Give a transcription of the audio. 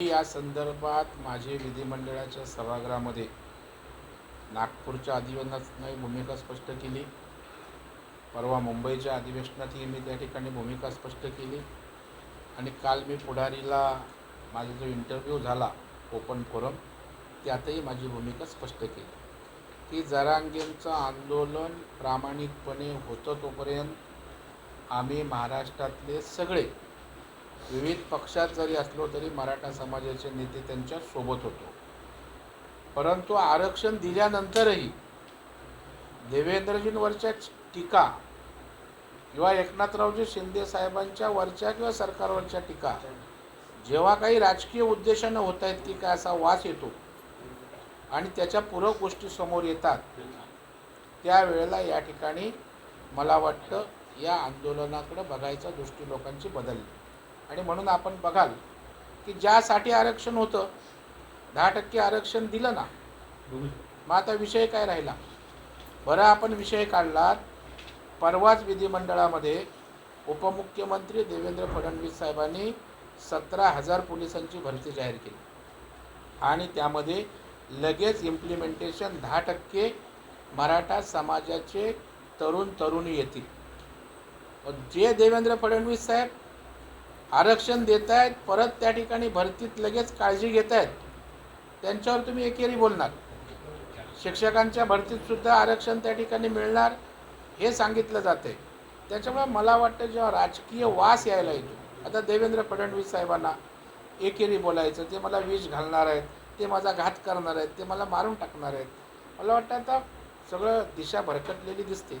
या संदर्भात माझे विधिमंडळाच्या सभागृहामध्ये नागपूरच्या अधिवेशनात भूमिका स्पष्ट केली. परवा मुंबईच्या अधिवेशनातही मी त्या ठिकाणी भूमिका स्पष्ट केली. आणि काल मी पुढारीला माझा जो इंटरव्ह्यू झाला ओपन फोरम त्यातही माझी भूमिका स्पष्ट केली. की जरांगेंचं आंदोलन प्रामाणिकपणे होतं तोपर्यंत आम्ही महाराष्ट्रातले सगळे विविध पक्षात जरी असलो तरी मराठा समाजाचे नेते त्यांच्यासोबत होतो. परंतु आरक्षण दिल्यानंतरही देवेंद्रजींवरच्या टीका किंवा एकनाथरावजी शिंदे साहेबांच्या वरच्या किंवा सरकारवरच्या टीका जेव्हा काही राजकीय उद्देशानं होत आहेत की काय असा वास येतो? आणि त्याच्या पूरक गोष्टी समोर येतात. त्यावेळेला या ठिकाणी मला वाटतं या आंदोलनाकडे बघायचा दृष्टी लोकांची बदलली आणि म्हणून आपण बघाल की ज्यासाठी आरक्षण होतं दहा टक्के आरक्षण दिलं ना मग आता विषय काय राहिला? बरं आपण विषय काढला परवाच विधिमंडळामध्ये उपमुख्यमंत्री देवेंद्र फडणवीस साहेबांनी सतरा हजार पोलिसांची भरती जाहीर केली. आणि त्यामध्ये लगेच इम्प्लिमेंटेशन दहा टक्के मराठा समाजाचे तरुण तरुणी येतील. जे देवेंद्र फडणवीस साहेब आरक्षण देत आहेत परत त्या ठिकाणी भरतीत लगेच काळजी घेत आहेत त्यांच्यावर तुम्ही एकेरी बोलणार. शिक्षकांच्या भरतीत सुद्धा आरक्षण त्या ठिकाणी मिळणार हे सांगितलं जाते त्याच्यामुळे मला वाटतं जेव्हा राजकीय वास यायला येतो आता देवेंद्र फडणवीस साहेबांना एकेरी बोलायचं ते मला विष घालणार आहेत ते माझा घात करणार आहेत ते मला मारून टाकणार आहेत. मला वाटतं आता सगळं दिशा भरकटलेली दिसते.